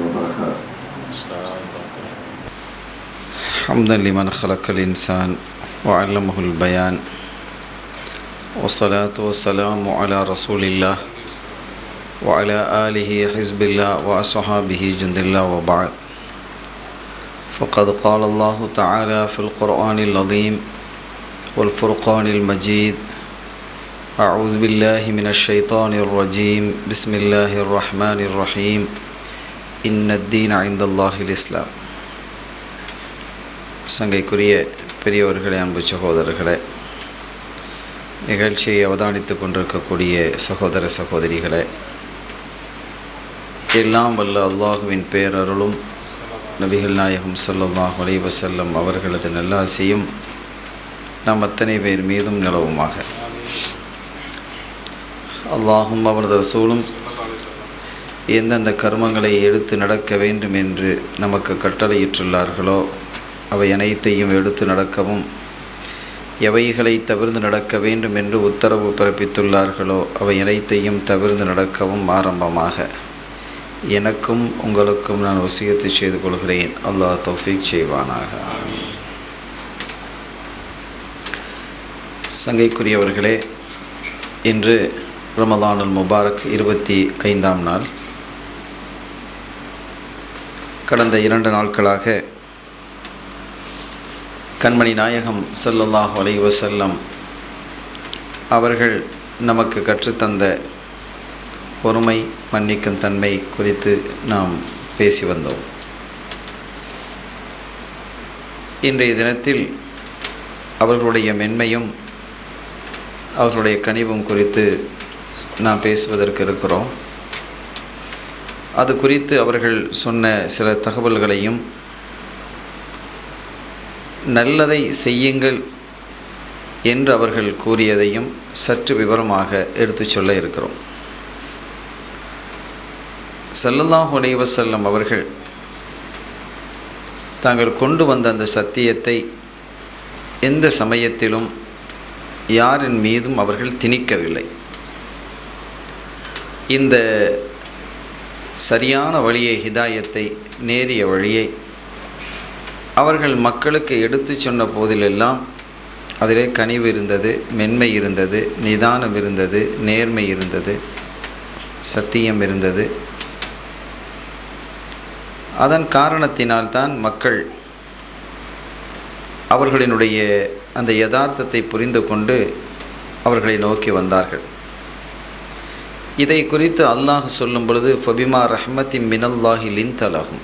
وبركاته. حمدا لمن خلق الإنسان وعلمه البيان والصلاة والسلام على رسول الله وعلى آله حزب الله وأصحابه جند الله وبعد. فقد قال الله تعالى في القرآن العظيم والفرقان المجيد أعوذ بالله من الشيطان الرجيم بسم الله الرحمن الرحيم إن الدين عند الله الإسلام சங்கைக்குரிய பெரியவர்களே அன்பு சகோதரர்களே நிகழ்ச்சியை அவதானித்து கொண்டிருக்கக்கூடிய சகோதர சகோதரிகளே எல்லாம் வல்ல அல்லாஹுவின் பேரருளும் நபிகள் நாயகம் ஸல்லல்லாஹு அலைஹி வஸல்லம் அவர்களது நல்லாசியும் நாம் அத்தனை பேர் மீதும் நிலவுமாக அல்லாஹும் அவரது ரசூலும் எந்தெந்த கர்மங்களை எடுத்து நடக்க வேண்டும் என்று நமக்கு கட்டளையிட்டுள்ளார்களோ அவை அனைத்தையும் எடுத்து நடக்கவும் எவைகளை தவிர்ந்து நடக்க வேண்டும் என்று உத்தரவு பிறப்பித்துள்ளார்களோ அவை அனைத்தையும் தவிர்ந்து நடக்கவும் ஆரம்பமாக. எனக்கும் உங்களுக்கும் நான் வசியத்தை செய்து கொள்கிறேன். அல்லாஹ் தௌஃபீக் செய்வானாக. சங்கைக்குரியவர்களே இன்று ரமதானுல் முபாரக் இருபத்தி ஐந்தாம் நாள். கடந்த இரண்டு நாட்களாக கண்மணி நாயகம் ஸல்லல்லாஹு அலைஹி செல்லம் அவர்கள் நமக்கு கற்றுத்தந்த பொறுமை மன்னிக்கும் தன்மை குறித்து நாம் பேசி வந்தோம். இன்றைய தினத்தில் அவர்களுடைய மென்மையும் அவர்களுடைய கனிவும் குறித்து நாம் பேசுவதற்கு இருக்கிறோம். அது குறித்து அவர்கள் சொன்ன சில தகவல்களையும் நல்லதை செய்யுங்கள் என்று அவர்கள் கூறியதையும் சற்று விவரமாக எடுத்துச் சொல்ல இருக்கிறோம். சல்லல்லாஹு அலைஹி வஸல்லம் அவர்கள் தாங்கள் கொண்டு வந்த அந்த சத்தியத்தை எந்த சமயத்திலும் யாரின் மீதும் அவர்கள் திணிக்கவில்லை. இந்த சரியான வழியை ஹிதாயத்தை நேரிய வழியை அவர்கள் மக்களுக்கு எடுத்து சொன்ன போதிலெல்லாம் அதிலே கனிவு இருந்தது மென்மை இருந்தது நிதானம் இருந்தது நேர்மை இருந்தது சத்தியம் இருந்தது. அதன் காரணத்தினால்தான் மக்கள் அவர்களினுடைய அந்த யதார்த்தத்தை புரிந்து கொண்டு அவர்களை நோக்கி வந்தார்கள். இதை குறித்து அல்லாஹ் சொல்லும் பொழுது ஃபபிமா ரஹ்மத்தி மினல்லாஹி லின்தலகும்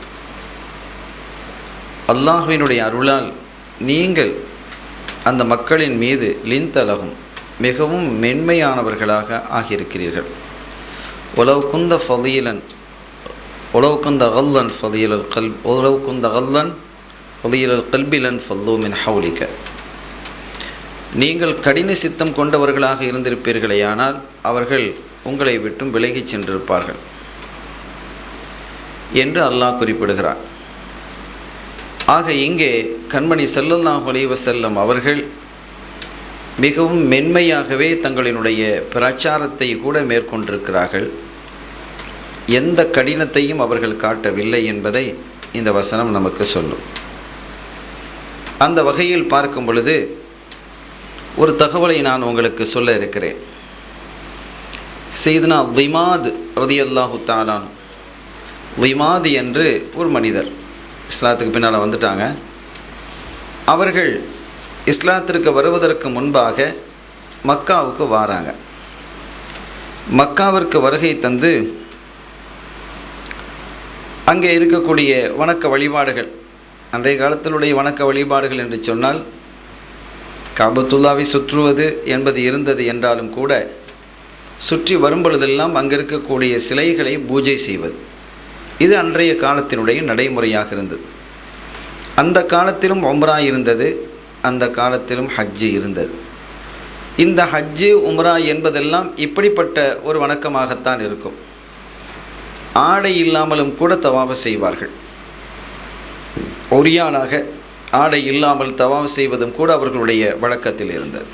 அல்லாஹுவினுடைய அருளால் நீங்கள் அந்த மக்களின் மீது லின்தலகும் மிகவும் மென்மையானவர்களாக ஆகியிருக்கிறீர்கள். உலவு குந்த ஃபதீலன் உலவு குந்த அகல்லன் ஃபதீலல் கல் உலவு குந்த அகல்லன் ஃபதீலல் கல்பிலன் ஃபல்லூமின் ஹவுலிக்க நீங்கள் கடின சித்தம் கொண்டவர்களாக இருந்திருப்பீர்களேயானால் அவர்கள் உங்களை விட்டும் விலகிச் சென்றிருப்பார்கள் என்று அல்லாஹ் குறிப்பிடுகிறார் ஆக இங்கே கண்மணி செல்லல்லாஹு அலைஹி செல்லும் அவர்கள் மிகவும் மென்மையாகவே தங்களினுடைய பிரச்சாரத்தை கூட மேற்கொண்டிருக்கிறார்கள். எந்த கடினத்தையும் அவர்கள் காட்டவில்லை என்பதை இந்த வசனம் நமக்கு சொல்லும். அந்த வகையில் பார்க்கும் பொழுது ஒரு தகவலை நான் உங்களுக்கு சொல்ல இருக்கிறேன். செய்தனா விமாது ரதி அல்லாஹு தாலான் என்று ஒரு மனிதர் இஸ்லாத்துக்கு பின்னால் வந்துட்டாங்க. அவர்கள் இஸ்லாத்திற்கு வருவதற்கு முன்பாக மக்காவுக்கு வாராங்க. மக்காவிற்கு வருகை தந்து அங்கே இருக்கக்கூடிய வணக்க வழிபாடுகள் அன்றைய காலத்தினுடைய வணக்க வழிபாடுகள் என்று சொன்னால் காபத்துல்லாவை சுற்றுவது என்பது இருந்தது என்றாலும் கூட சுற்றி வரும்பொழுதெல்லாம் அங்கே இருக்கக்கூடிய சிலைகளை பூஜை செய்வது. இது அன்றைய காலத்தினுடைய நடைமுறையாக இருந்தது. அந்த காலத்திலும் ஒம்ரா இருந்தது அந்த காலத்திலும் ஹஜ்ஜு இருந்தது. இந்த ஹஜ்ஜு உம்ரா என்பதெல்லாம் இப்படிப்பட்ட ஒரு வணக்கமாகத்தான் இருக்கும். ஆடை இல்லாமலும் கூட தவாப செய்வார்கள். ஒரியானாக ஆடை இல்லாமல் தவாப செய்வதும் கூட அவர்களுடைய வழக்கத்தில் இருந்தது.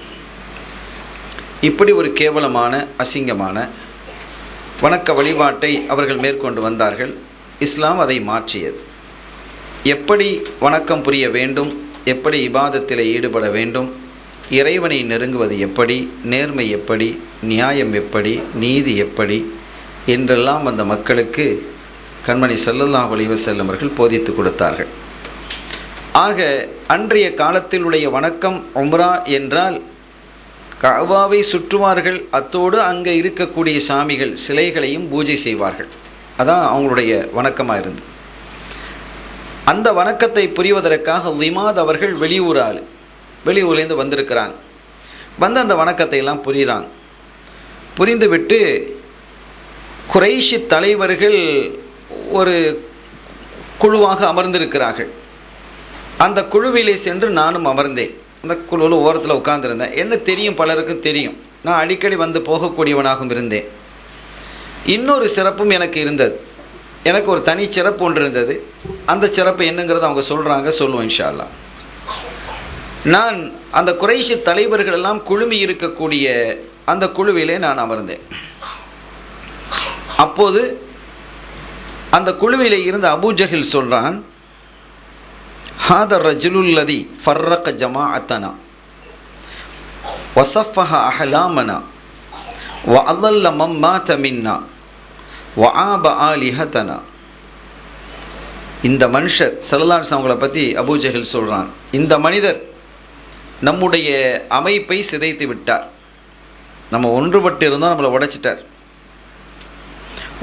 இப்படி ஒரு கேவலமான அசிங்கமான வணக்க வழிபாட்டை அவர்கள் மேற்கொண்டு வந்தார்கள். இஸ்லாம் அதை மாற்றியது. எப்படி வணக்கம் புரிய வேண்டும்? எப்படி இபாதத்தில் ஈடுபட வேண்டும்? இறைவனை நெருங்குவது எப்படி? நேர்மை எப்படி? நியாயம் எப்படி? நீதி எப்படி? என்றெல்லாம் அந்த மக்களுக்கு கண்மணி செல்லல்லா அலைஹி செல்லும் அவர்கள் போதித்து கொடுத்தார்கள். ஆக அன்றைய காலத்தில் வணக்கம் உம்ரா என்றால் கஅபாவை சுற்றுவார்கள். அத்தோடு அங்கே இருக்கக்கூடிய சாமிகள் சிலைகளையும் பூஜை செய்வார்கள். அதான் அவங்களுடைய வணக்கமாக இருந்தது. அந்த வணக்கத்தை புரிவதற்காக லிமாத் அவர்கள் வெளியூர் ஆள் வெளியூர்லேருந்து வந்திருக்கிறாங்க. வந்து அந்த வணக்கத்தை எல்லாம் புரிகிறாங்க புரிந்துவிட்டு குறைஷி தலைவர்கள் ஒரு குழுவாக அமர்ந்திருக்கிறார்கள். அந்த குழுவிலே சென்று நானும் அமர்ந்தேன். அந்த குழுவில் ஓரத்தில் உட்காந்துருந்தேன் என்ன தெரியும் பலருக்கும் தெரியும். நான் அடிக்கடி வந்து போகக்கூடியவனாகவும் இருந்தேன். இன்னொரு சிறப்பும் எனக்கு இருந்தது. எனக்கு ஒரு தனி சிறப்பு ஒன்று இருந்தது. அந்த சிறப்பு என்னங்கிறத அவங்க சொல்கிறாங்க சொல்லுவோம் இன்ஷா நான் அந்த குறைஷி தலைவர்கள் எல்லாம் குழுமி இருக்கக்கூடிய அந்த குழுவிலே நான் அமர்ந்தேன். அப்போது அந்த குழுவிலே இருந்த அபூஜஹில் சொல்கிறான் ஹாத ரஜுலுல்லதி ஃபர்ரக ஜமாஅத்தனா வசஃபஹ அஹலாமனா வ அல்ல மம்மா தமின்னா வ ஆப ஆலிஹத்தனா இந்த மனுஷர் சல்லல்லாஹு அவங்கள பற்றி அபூஜஹில் சொல்கிறான் இந்த மனிதர் நம்முடைய அமைப்பை சிதைத்து விட்டார். நம்ம ஒன்றுபட்டு இருந்தோம் நம்மளை உடைச்சிட்டார்.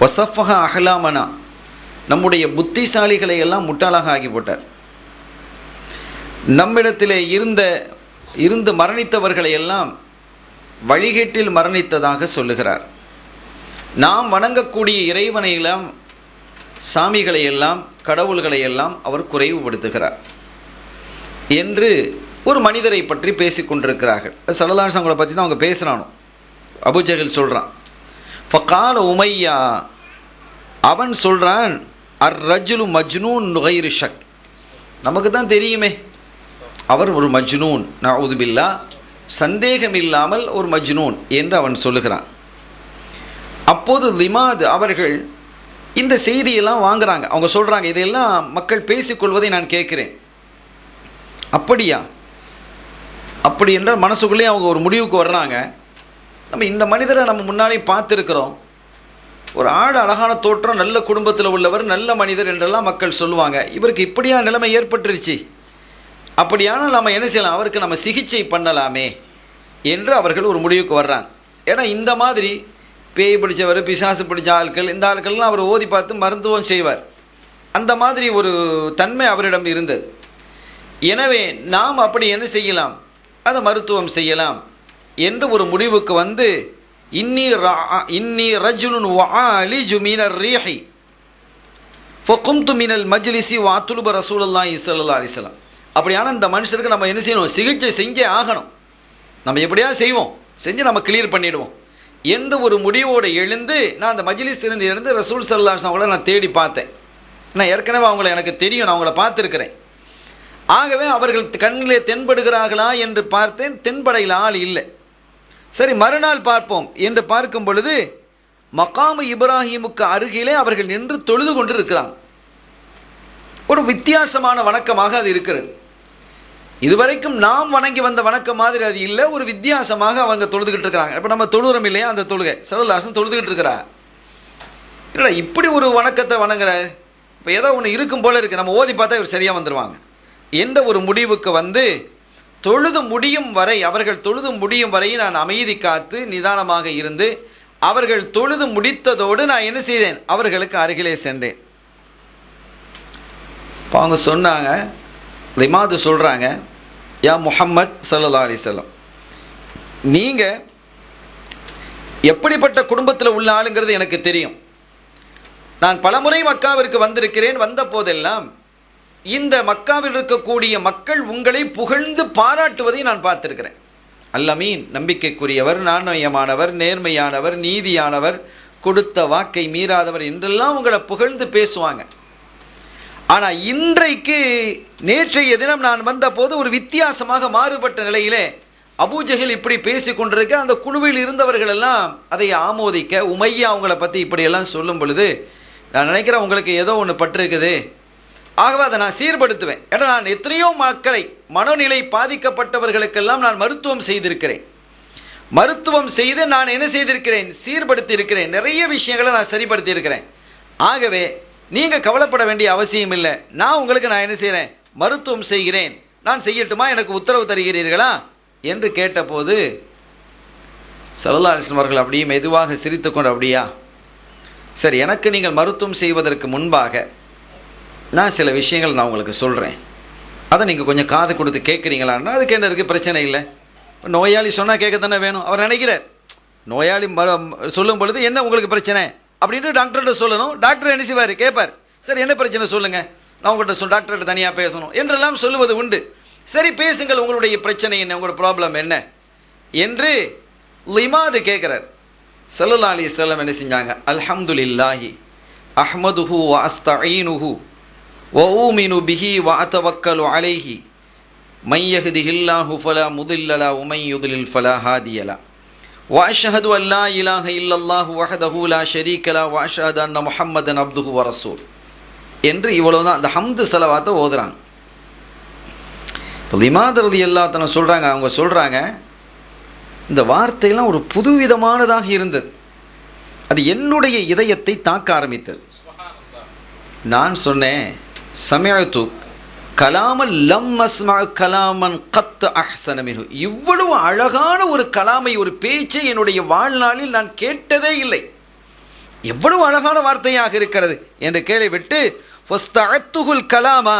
வசஃபஹ அஹலாமனா நம்முடைய புத்திசாலிகளை எல்லாம் முட்டாளாக ஆகிப்போட்டார் போட்டார். நம்மிடத்திலே இருந்த இருந்து மரணித்தவர்களை எல்லாம் வழிகேட்டில் மரணித்ததாக சொல்லுகிறார். நாம் வணங்கக்கூடிய இறைவனையெல்லாம் சாமிகளை எல்லாம் கடவுள்களை எல்லாம் அவர் குறைவுபடுத்துகிறார். என்று ஒரு மனிதரை பற்றி பேசிக்கொண்டிருக்கிறார்கள் கொண்டிருக்கிறார்கள். சலதான சங்களை பற்றி தான் அவங்க பேசுகிறானோ அபுஜகில் சொல்கிறான் ஃபகால உமையா அவன் சொல்கிறான் அர் ரஜுலு மஜ்னூன் நுகைரு ஷக். நமக்கு தான் தெரியுமே. அவர் ஒரு மஜ்னூன். நவுதுபில்லா சந்தேகம் இல்லாமல் ஒரு மஜ்னூன் என்று அவன் சொல்லுகிறான். அப்போது லிமாது அவர்கள் இந்த செய்தியெல்லாம் வாங்குறாங்க. அவங்க சொல்கிறாங்க இதையெல்லாம் மக்கள் பேசிக்கொள்வதை நான் கேட்குறேன். அப்படியா? அப்படி என்றால் மனசுக்குள்ளேயே அவங்க ஒரு முடிவுக்கு வர்றாங்க. நம்ம இந்த மனிதரை நம்ம முன்னாலே பார்த்துருக்குறோம். ஒரு ஆள் அழகான தோற்றம் நல்ல குடும்பத்தில் உள்ளவர் நல்ல மனிதர் என்றெல்லாம் மக்கள் சொல்லுவாங்க. இவருக்கு இப்படியா நிலைமை ஏற்பட்டுருச்சு? அப்படியானால் நம்ம என்ன செய்யலாம்? அவருக்கு நம்ம சிகிச்சை பண்ணலாமே என்று அவர்கள் ஒரு முடிவுக்கு வர்றாங்க. ஏன்னா இந்த மாதிரி பேய் பிடிச்சவர் பிசாசு பிடிச்ச ஆட்கள் இந்த ஆட்கள்லாம் அவர் ஓதி பார்த்து மருத்துவம் செய்வார். அந்த மாதிரி ஒரு தன்மை அவரிடம் இருந்தது. எனவே நாம் அப்படி என்ன செய்யலாம்? அதை மருத்துவம் செய்யலாம் என்று ஒரு முடிவுக்கு வந்து இன்னி ரா- இன்னி ரஜுலுன் வாலி ஜுமீனர் ரீஹி ஃபொக்கும் மினல் மஜ்லிசி வாத்துலுப ரசூலுல்லாஹி ஸல்லல்லாஹு அலிஸ்லாம் அப்படியான இந்த மனுஷருக்கு நம்ம என்ன செய்யணும்? சிகிச்சை செஞ்சே ஆகணும். நம்ம எப்படியா செய்வோம். செஞ்சு நம்ம கிளியர் பண்ணிடுவோம். என்று ஒரு முடிவோடு எழுந்து நான் அந்த மஜிலிஸ் இருந்து இருந்து ரசூல் சல்லாஸ் அவங்கள நான் தேடி பார்த்தேன். நான் ஏற்கனவே அவங்கள எனக்கு தெரியும். நான் அவங்கள பார்த்துருக்கிறேன். ஆகவே அவர்கள் கண்ணிலே தென்படுகிறார்களா என்று பார்த்தேன். தென்படையில் ஆள் இல்லை. சரி மறுநாள் பார்ப்போம் என்று பார்க்கும் பொழுது மகாமு இப்ராஹிமுக்கு அருகிலே அவர்கள் நின்று தொழுது கொண்டு இருக்கிறாங்க ஒரு வித்தியாசமான வணக்கமாக அது இருக்கிறது. இதுவரைக்கும் நாம் வணங்கி வந்த வணக்கம் மாதிரி அது இல்லை ஒரு வித்தியாசமாக அவங்க தொழுதுகிட்டு இருக்கிறாங்க. இப்போ நம்ம தொழுகிறோம் இல்லையா அந்த தொழுகை? சரதாசன் தொழுதுகிட்டு இருக்கிறா. இல்லைடா இப்படி ஒரு வணக்கத்தை வணங்குற? இப்போ ஏதோ ஒன்று இருக்கும் போல இருக்குது நம்ம ஓதி பார்த்தா இவர் சரியாக வந்துடுவாங்க என்ற ஒரு முடிவுக்கு வந்து தொழுது முடியும் வரை அவர்கள் தொழுது முடியும் வரை நான் அமைதி காத்து நிதானமாக இருந்து அவர்கள் தொழுது முடித்ததோடு நான் என்ன செய்தேன்? அவர்களுக்கு அருகிலே சென்றேன். இப்போ அவங்க சொன்னாங்க இமாது சொல்கிறாங்க யா முஹம்மத் சல்லா அலிசல்லாம் நீங்கள் எப்படிப்பட்ட குடும்பத்தில் உள்ள ஆளுங்கிறது எனக்கு தெரியும். நான் பலமுறை மக்காவிற்கு வந்திருக்கிறேன் வந்த போதெல்லாம் இந்த மக்காவில் இருக்கக்கூடிய மக்கள் உங்களை புகழ்ந்து பாராட்டுவதை நான் பார்த்துருக்கிறேன். அல்லமீன் நம்பிக்கைக்குரியவர் நாணயமானவர் நேர்மையானவர் நீதியானவர் கொடுத்த வாக்கை மீறாதவர் என்றெல்லாம் உங்களை புகழ்ந்து பேசுவாங்க. ஆனால் இன்றைக்கு நேற்றைய தினம் நான் வந்தபோது ஒரு வித்தியாசமாக மாறுபட்ட நிலையிலே அபூஜகில் இப்படி பேசி கொண்டிருக்க அந்த குழுவில் இருந்தவர்கள் எல்லாம் அதை ஆமோதிக்க உமையா அவங்கள பற்றி இப்படியெல்லாம் சொல்லும் பொழுது நான் நினைக்கிறேன் உங்களுக்கு ஏதோ ஒன்று பட்டிருக்குது. ஆகவே அதை நான் சீர்படுத்துவேன். ஏன்னா நான் எத்தனையோ மக்களை மனநிலை பாதிக்கப்பட்டவர்களுக்கெல்லாம் நான் மருத்துவம் செய்திருக்கிறேன். மருத்துவம் செய்து நான் என்ன செய்திருக்கிறேன்? சீர்படுத்தி இருக்கிறேன் நிறைய விஷயங்களை நான் சரிப்படுத்தி இருக்கிறேன் ஆகவே நீங்கள் கவலைப்பட வேண்டிய அவசியம் இல்லை. நான் உங்களுக்கு நான் என்ன செய்கிறேன் மருத்துவம் செய்கிறேன். நான் செய்யட்டுமா? எனக்கு உத்தரவு தருகிறீர்களா? என்று கேட்டபோது சல்லா அலிஸ்லாம் அவர்கள் அப்படியே மெதுவாக சிரித்து கொண்டு அப்படியா? சரி எனக்கு நீங்கள் மருத்துவம் செய்வதற்கு முன்பாக நான் சில விஷயங்கள் நான் உங்களுக்கு சொல்கிறேன் அதை நீங்கள் கொஞ்சம் காது கொடுத்து கேட்குறீங்களான்னா அதுக்கு என்ன இருக்குது பிரச்சனை இல்லை. நோயாளி சொன்னால் கேட்க தானே வேணும். அவர் நினைக்கிறார் நோயாளி ம- சொல்லும் பொழுது என்ன உங்களுக்கு பிரச்சனை? அப்படின்னு டாக்டர்கிட்ட சொல்லணும். டாக்டர் என்ன செய்வார்? கேட்பார் சரி என்ன பிரச்சனை சொல்லுங்கள் நான் உங்கள்கிட்ட சொல் டாக்டர்கிட்ட தனியாக பேசணும். என்றெல்லாம் சொல்லுவது உண்டு. சரி பேசுங்கள். உங்களுடைய பிரச்சனை என்ன? உங்களோட ப்ராப்ளம் என்ன? என்று லிமாது கேட்குறார் சல்லா அலி சொல்லம் என்ன செஞ்சாங்க? அல்ஹம்துலில்லாஹி அஹ்மதுஹு அஸ்தஈனுஹு வஊமினு பிஹி வ அத்தவக்கலு அலைஹி. மையஹதிஹில்லாஹு ஃபலா முதில்லலா உமையுதுலில் ஃபலா ஹாதியலா. واشهد ان لا اله الا الله وحده لا شريك له واشهد ان محمدا عبده ورسوله என்று இவ்வளவுதான் அந்த ஹம்து செலவாத்தை ஓதுறாங்க இப்போ லிமாதரதி எல்லாத்தனை சொல்கிறாங்க அவங்க சொல்கிறாங்க இந்த வார்த்தையெல்லாம் ஒரு புதுவிதமானதாக இருந்தது அது என்னுடைய இதயத்தை தாக்க ஆரம்பித்தது நான் சொன்னேன் சமயத்து கலாமல் லம் அஸ்மா கலாமன் கத்து அஹ்சன இவ்வளவு அழகான ஒரு கலாமை ஒரு பேச்சை என்னுடைய வாழ்நாளில் நான் கேட்டதே இல்லை. எவ்வளவு அழகான வார்த்தையாக இருக்கிறது என்று கேள்விவிட்டு ஃபஸ்தஅத்துஹுல் கலாமா.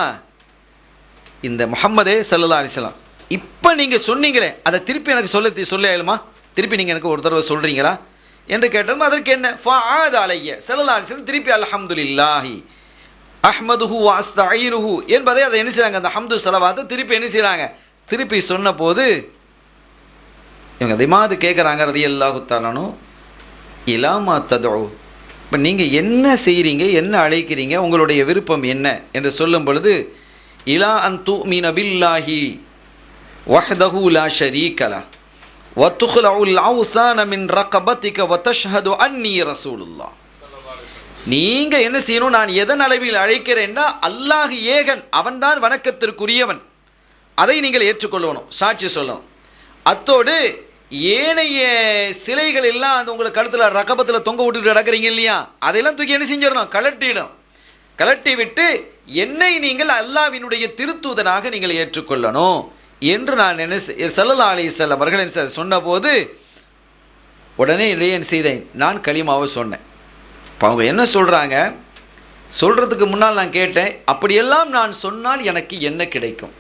இந்த முகம்மதே சல்லா அலிஸ்லாம் இப்போ நீங்கள் சொன்னீங்களே அதை திருப்பி எனக்கு சொல்ல சொல்ல திருப்பி நீங்கள் எனக்கு ஒரு தடவை சொல்கிறீங்களா என்று கேட்டதும் அதற்கு என்ன? ஃபா ஆதாலைய சல்லா அலிஸ்லாம் திருப்பி அல்ஹம்துலில்லாஹி. அஹ்மதுஹு அஸ்தஈனுஹு என்பதை அதை என்ன செய்கிறாங்க அந்த ஹம்து சலவாத்தை திருப்பி என்ன செய்கிறாங்க திருப்பி சொன்ன போது இவங்க திமாது கேட்குறாங்க ரதி அல்லாஹுத்தாலனும் இலாமா ததோ இப்போ நீங்கள் என்ன செய்கிறீங்க என்ன அழைக்கிறீங்க? உங்களுடைய விருப்பம் என்ன? என்று சொல்லும் பொழுது இலா அன் தூ மீன் அபில்லாஹி வஹ்தஹு லா ஷரீகலா வத்துஹ்லஉல் அவுசான மின் ரகபத்திக வதஷ்ஹது அன்னி ரசூலுல்லா நீங்க என்ன செய்யணும்? நான் எதன் அளவில் அழைக்கிறேன்னா அல்லாஹ் ஏகன் அவன்தான் வணக்கத்திற்குரியவன். அதை நீங்கள் ஏற்றுக்கொள்ளணும். சாட்சி சொல்லணும். அத்தோடு ஏனைய சிலைகள் எல்லாம் அந்த உங்களை கழுத்தில் ரகபத்தில் தொங்க விட்டுட்டு நடக்கிறீங்க இல்லையா? அதையெல்லாம் தூக்கி என்ன செஞ்சிடணும்? கலட்டிடும் கலட்டி விட்டு என்னை நீங்கள் அல்லாவினுடைய திருத்தூதனாக நீங்கள் ஏற்றுக்கொள்ளணும். என்று நான் என்ன சல்லா அலி செல்லம் அவர்கள் சொன்னபோது உடனே இடையே என்ன செய்தேன்? நான் களிமாவை சொன்னேன். இப்போ அவங்க என்ன சொல்கிறாங்க சொல்கிறதுக்கு முன்னால் நான் கேட்டேன் அப்படியெல்லாம் நான் சொன்னால் எனக்கு என்ன கிடைக்கும்?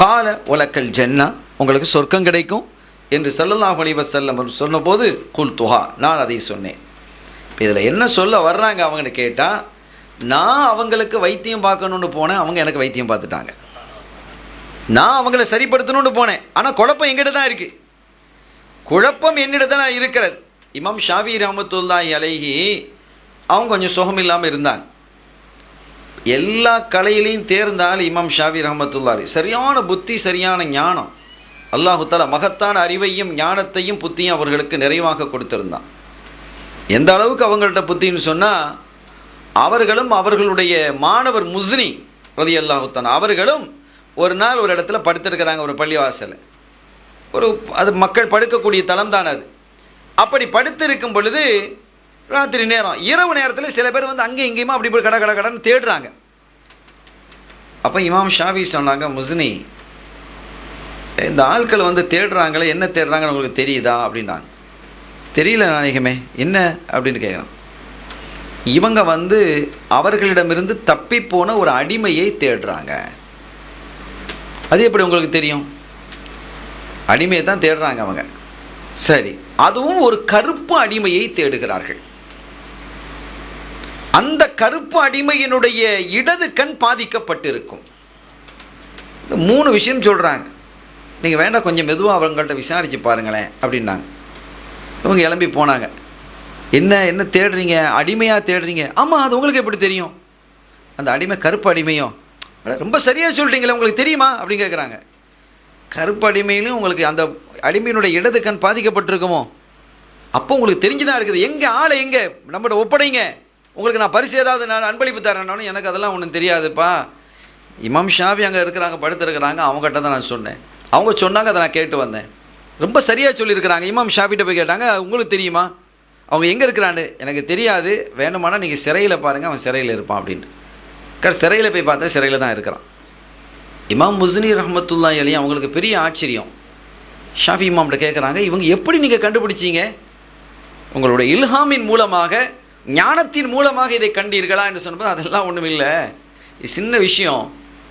கால உலக்கல் ஜன்னா உங்களுக்கு சொர்க்கம் கிடைக்கும் என்று சல்லல்லாஹு அலைஹி வஸல்லம் சொன்னபோது குல் துஹா நான் அதை சொன்னேன். இப்போ இதில் என்ன சொல்ல வர்றாங்க அவங்கன்னு கேட்டால் நான் அவங்களுக்கு வைத்தியம் பார்க்கணுன்னு போனேன் அவங்க எனக்கு வைத்தியம் பார்த்துட்டாங்க. நான் அவங்கள சரிப்படுத்தணும்னு போனேன் ஆனால் குழப்பம் எங்கிட்ட தான் இருக்குது குழப்பம் என்னிட தான் இருக்கிறது. இமாம் ஷாவி ரஹமத்துல்லாஹி அலைஹி அவங்க கொஞ்சம் சுகம் இல்லாமல் இருந்தாங்க. எல்லா கலையிலையும் தேர்ந்தால் இமாம் ஷாவி ரஹமத்துல்லாரி சரியான புத்தி சரியான ஞானம். அல்லாஹு மகத்தான அறிவையும் ஞானத்தையும் புத்தியும் அவர்களுக்கு நிறைவாக கொடுத்திருந்தான். எந்த அளவுக்கு அவங்கள்ட்ட புத்தின்னு சொன்னால் அவர்களும் அவர்களுடைய மாணவர் முஸ்னி ரதி அல்லாஹுத்தான் அவர்களும் ஒரு நாள் ஒரு இடத்துல படுத்திருக்கிறாங்க ஒரு பள்ளிவாசலை ஒரு அது மக்கள் படுக்கக்கூடிய தளம் தான் அது. அப்படி படுத்திருக்கும் பொழுது ராத்திரி நேரம் இரவு நேரத்தில் சில பேர் வந்து அங்கே இங்கேயுமா அப்படி போய் கட கடை கடன்னு தேடுறாங்க. அப்போ இமாம் ஷாஃபி சொன்னாங்க முஸ்னி இந்த ஆட்கள் வந்து தேடுறாங்களே என்ன தேடுறாங்கன்னு உங்களுக்கு தெரியுதா? அப்படின்னாங்க. தெரியல நாயகமே என்ன? அப்படின்னு கேட்குறான் இவங்க வந்து அவர்களிடமிருந்து தப்பி போன ஒரு அடிமையை தேடுறாங்க. அது எப்படி உங்களுக்கு தெரியும்? அடிமையை தான் தேடுறாங்க அவங்க. சரி. அதுவும் ஒரு கருப்பு அடிமையை தேடுகிறார்கள். அந்த கருப்பு அடிமையினுடைய இடது கண் பாதிக்கப்பட்டிருக்கும். இந்த மூணு விஷயம் சொல்கிறாங்க நீங்கள் வேண்டாம் கொஞ்சம் மெதுவாக அவங்கள்ட்ட விசாரித்து பாருங்களேன் அப்படின்னாங்க. இவங்க கிளம்பி போனாங்க. என்ன என்ன தேடுறீங்க? அடிமையாக தேடுறீங்க? ஆமாம் அது உங்களுக்கு எப்படி தெரியும்? அந்த அடிமை கருப்பு அடிமையும் ரொம்ப சரியாக சொல்லிட்டீங்களே உங்களுக்கு தெரியுமா? அப்படின்னு கேட்குறாங்க கருப்பு அடிமையிலும் உங்களுக்கு அந்த அடிமையினுடைய இடது கண் பாதிக்கப்பட்டிருக்குமோ? அப்போ உங்களுக்கு தெரிஞ்சுதான் இருக்குது. எங்கே ஆளை எங்கே? நம்மகிட்ட ஒப்படைங்க. உங்களுக்கு நான் பரிசு ஏதாவது நான் அன்பளிப்பு தரேன்னாலும் எனக்கு அதெல்லாம் ஒன்றும் தெரியாதுப்பா. இமாம் ஷாவி அங்கே இருக்கிறாங்க படுத்துருக்கிறாங்க. அவங்ககிட்ட தான் நான் சொன்னேன். அவங்க சொன்னாங்க அதை நான் கேட்டு வந்தேன். ரொம்ப சரியாக சொல்லியிருக்கிறாங்க. இமாம் ஷாஃபிட்ட போய் கேட்டாங்க உங்களுக்கு தெரியுமா? அவங்க எங்கே இருக்கிறாண்டு எனக்கு தெரியாது. வேணுமானா நீங்கள் சிறையில் பாருங்கள் அவன் சிறையில் இருப்பான் அப்படின்ட்டு. கடை சிறையில் போய் பார்த்தா சிறையில் தான் இருக்கிறான். இமாம் முஸ்னி ரஹமத்துல்லா அலி அவங்களுக்கு பெரிய ஆச்சரியம். ஷாஃபி இமாம்கிட்ட கேட்குறாங்க இவங்க எப்படி நீங்கள் கண்டுபிடிச்சீங்க? உங்களுடைய இல்ஹாமின் மூலமாக ஞானத்தின் மூலமாக இதை கண்டீர்களா என்று சொன்னபோது அதெல்லாம் ஒன்றும் இல்லை. இது சின்ன விஷயம்.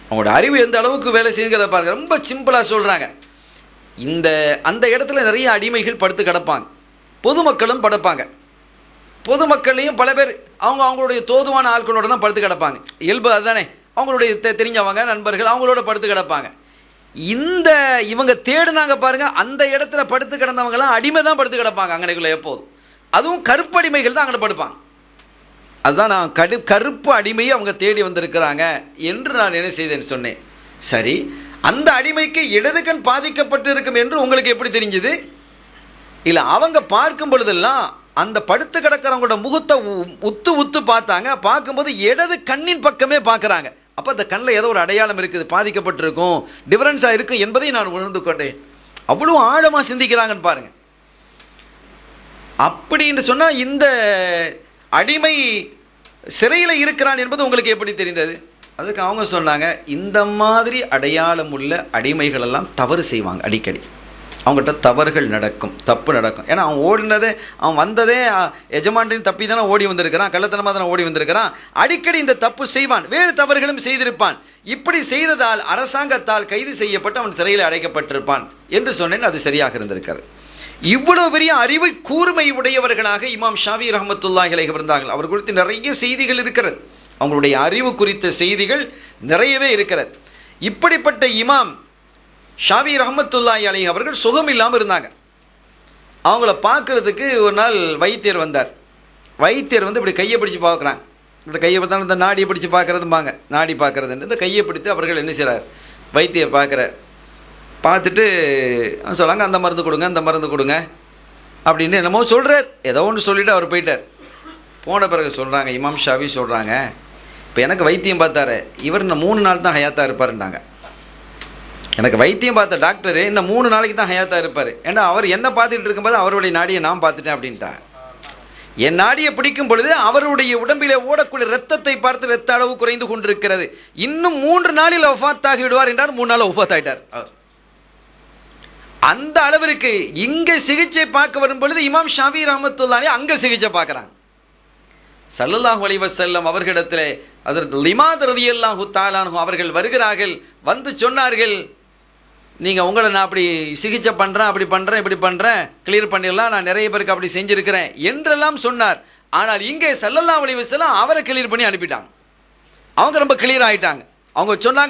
அவங்களோட அறிவு எந்த அளவுக்கு வேலை செய்யுங்கிறத பாருங்க. ரொம்ப சிம்பிளாக சொல்கிறாங்க இந்த அந்த இடத்துல நிறைய அடிமைகள் படுத்து கிடப்பாங்க. பொதுமக்களும் படுப்பாங்க. பொதுமக்கள்லையும் பல பேர் அவங்க அவங்களுடைய தோதுவான ஆட்களோட தான் படுத்து கிடப்பாங்க. இயல்பு அதுதானே. அவங்களுடைய தெரிஞ்சவங்க நண்பர்கள் அவங்களோட படுத்து கிடப்பாங்க. இந்த இவங்க தேடுனாங்க பாருங்க அந்த இடத்துல படுத்து கிடந்தவங்கலாம் அடிமை தான் படுத்து கிடப்பாங்க அங்கனைக்குள்ள எப்போதும். அதுவும் கருப்படிமைகள் தான் அங்கே படுப்பாங்க. அதுதான் நான் கடு கருப்பு அடிமையை அவங்க தேடி வந்திருக்கிறாங்க என்று நான் என்ன செய்தேன்னு சொன்னேன். சரி அந்த அடிமைக்கு இடது கண் பாதிக்கப்பட்டு இருக்கும் என்று உங்களுக்கு எப்படி தெரிஞ்சது? இல்லை அவங்க பார்க்கும் பொழுதெல்லாம் அந்த படுத்து கிடக்கிறவங்களோட முகத்தை உ- உத்து உத்து பார்த்தாங்க. பார்க்கும்போது இடது கண்ணின் பக்கமே பார்க்குறாங்க. அப்போ அந்த கண்ணில் ஏதோ ஒரு அடையாளம் இருக்குது பாதிக்கப்பட்டிருக்கும் டிஃபரன்ஸாக இருக்கும் என்பதை நான் உணர்ந்து கொண்டேன். அவ்வளோ ஆழமாக சிந்திக்கிறாங்கன்னு பாருங்க. அப்படின்னு சொன்னால் இந்த அடிமை சிறையில் இருக்கிறான் என்பது உங்களுக்கு எப்படி தெரிந்தது? அதுக்கு அவங்க சொன்னாங்க இந்த மாதிரி அடையாளம் உள்ள அடிமைகளெல்லாம் தவறு செய்வாங்க அடிக்கடி. அவங்ககிட்ட தவறுகள் நடக்கும் தப்பு நடக்கும். ஏன்னா அவன் ஓடினதே அவன் வந்ததே அ, தப்பி தானே ஓடி வந்திருக்கிறான் கள்ளத்தனமாக தானே ஓடி வந்திருக்கிறான். அடிக்கடி இந்த தப்பு செய்வான் வேறு தவறுகளும் செய்திருப்பான். இப்படி செய்ததால் அரசாங்கத்தால் கைது செய்யப்பட்டு அவன் சிறையில் அடைக்கப்பட்டிருப்பான் என்று சொன்னேன் அது சரியாக இருந்திருக்கிறது இவ்வளவு பெரிய அறிவை கூர்மை உடையவர்களாக இமாம் ஷாவி ரஹமத்துல்லாஹி இருந்தார்கள் அவர் குறித்து நிறைய செய்திகள் இருக்கிறது. அவங்களுடைய அறிவு குறித்த செய்திகள் நிறையவே இருக்கிறது. இப்படிப்பட்ட இமாம் ஷாவி ரஹமத்துல்லாய் அலி அவர்கள் சுகம் இல்லாமல் இருந்தாங்க. அவங்கள பார்க்குறதுக்கு ஒரு நாள் வைத்தியர் வந்தார். வைத்தியர் வந்து இப்படி கையை பிடிச்சு பார்க்குறாங்க. இப்படி கையை பார்த்தா இந்த நாடியை பிடிச்சு பார்க்கறதும்பாங்க. நாடி பார்க்குறதுன்னு. இந்த கையை பிடித்து அவர்கள் என்ன செய்கிறார் வைத்தியர் பார்க்குறார். பார்த்துட்டு சொல்லாங்க அந்த மருந்து கொடுங்க அந்த மருந்து கொடுங்க. அப்படின்னு என்னமோ சொல்கிறார் ஏதோ ஒன்று சொல்லிவிட்டு அவர் போயிட்டார். போன பிறகு சொல்கிறாங்க இமாம் ஷாவி சொல்கிறாங்க இப்போ எனக்கு வைத்தியம் பார்த்தாரு. இவர் இன்னும் மூணு நாள் தான் ஹயாத்தாக இருப்பாருன்றாங்க. எனக்கு வைத்தியம் பார்த்த டாக்டர் இன்னும் மூணு நாளைக்கு தான் ஹயாத்தா இருப்பார். ஏன்னா அவர் என்ன பார்த்துட்டு இருக்கும்போது அவருடைய நாடியை நான் பார்த்துட்டேன் அப்படின்ட்டா. என் நாடியை பிடிக்கும் பொழுது அவருடைய உடம்பிலே ஓடக்கூடிய ரத்தத்தை பார்த்து ரத்த அளவு குறைந்து கொண்டிருக்கிறது. இன்னும் மூன்று நாளில் ஒஃபாத்தாகி விடுவார் என்றார். மூணு நாள் ஒஃபாத் ஆகிட்டார் அவர். அந்த அளவிற்கு இங்கே சிகிச்சை பார்க்க வரும் பொழுது இமாம் ஷாஃபி ரஹமத்துல்லானே அங்கே சிகிச்சை பார்க்குறாங்க சல்லுல்லாஹ் அலைஹி செல்லம் அவர்களிடத்திலே அதற்கு லிமாத் ரதியல்லாஹு தாலானு அவர்கள் வருகிறார்கள். வந்து சொன்னார்கள் நீங்கள் உங்களை நான் அப்படி சிகிச்சை பண்ணுறேன் அப்படி பண்ணுறேன் இப்படி பண்ணுறேன் கிளியர் பண்ணிடலாம். நான் நிறைய பேருக்கு அப்படி செஞ்சுருக்கிறேன் என்றெல்லாம் சொன்னார். ஆனால் இங்கே சல்லல்லாஹு அலைஹி விசலாம் அவரை கிளியர் பண்ணி அனுப்பிட்டாங்க. அவங்க ரொம்ப கிளியர் ஆயிட்டாங்க. அவங்க சொன்னாங்க